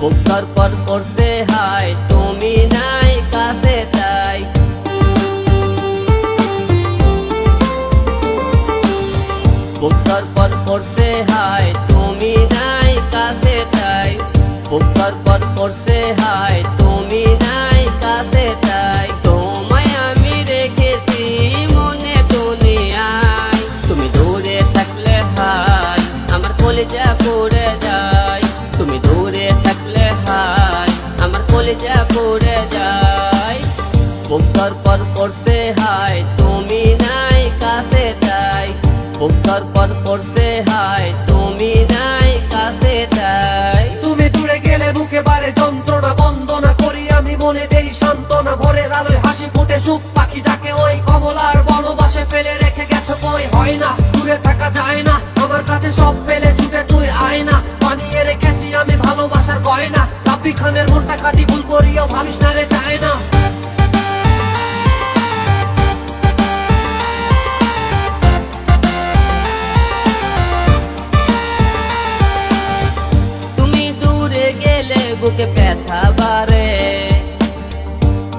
বুকর পর করতে হায়, তুমি নাই কাছে তাই। বুকর পর করতে হায়, তুমি নাই কাছে তাই। বুকর পর হায় বুকর পর করতে হায়। তুমি নাই কাছে তাই। তুমি দূরে গেলে বুকে বারে যন্ত্রণা, বন্দনা করি আমি মনে দেই সান্ত্বনা। ভোরের আলোয় হাসি ফুটে, সুখ পাখি ডাকে, ওই কমলার বনবাসে ফেলে রেখে গেছো কই? হয় না, দূরে থাকা যায় না। আমার কাছে সব পেলে ছুটে তুই আয় না। বানিয়ে রেখেছি আমি ভালোবাসার গয়না। কাপি খানের মনটা কাটি ভুল করিও ভাবিস না রে, চায় না। বুকে ব্যথা বাড়ে।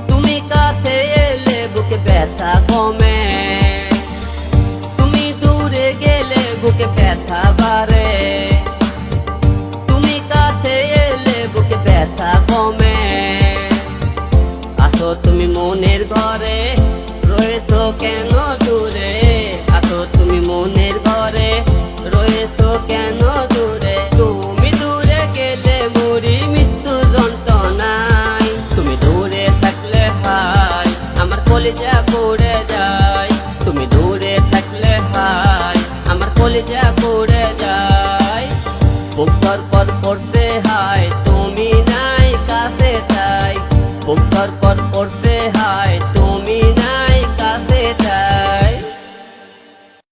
তুমি কাছে এলে বুকে ব্যথা কমে। তুমি দূরে গেলে বুকে ব্যথা বাড়ে। তুমি কাছে এলে বুকে ব্যথা কমে। আসো তুমি মনের ঘরে, রয়েছো কেন কলেজা পড়ে যায়। বুকর পর পড়তে হায়, তুমি নাই কাছে তাই। বুকর পর পড়তে হায়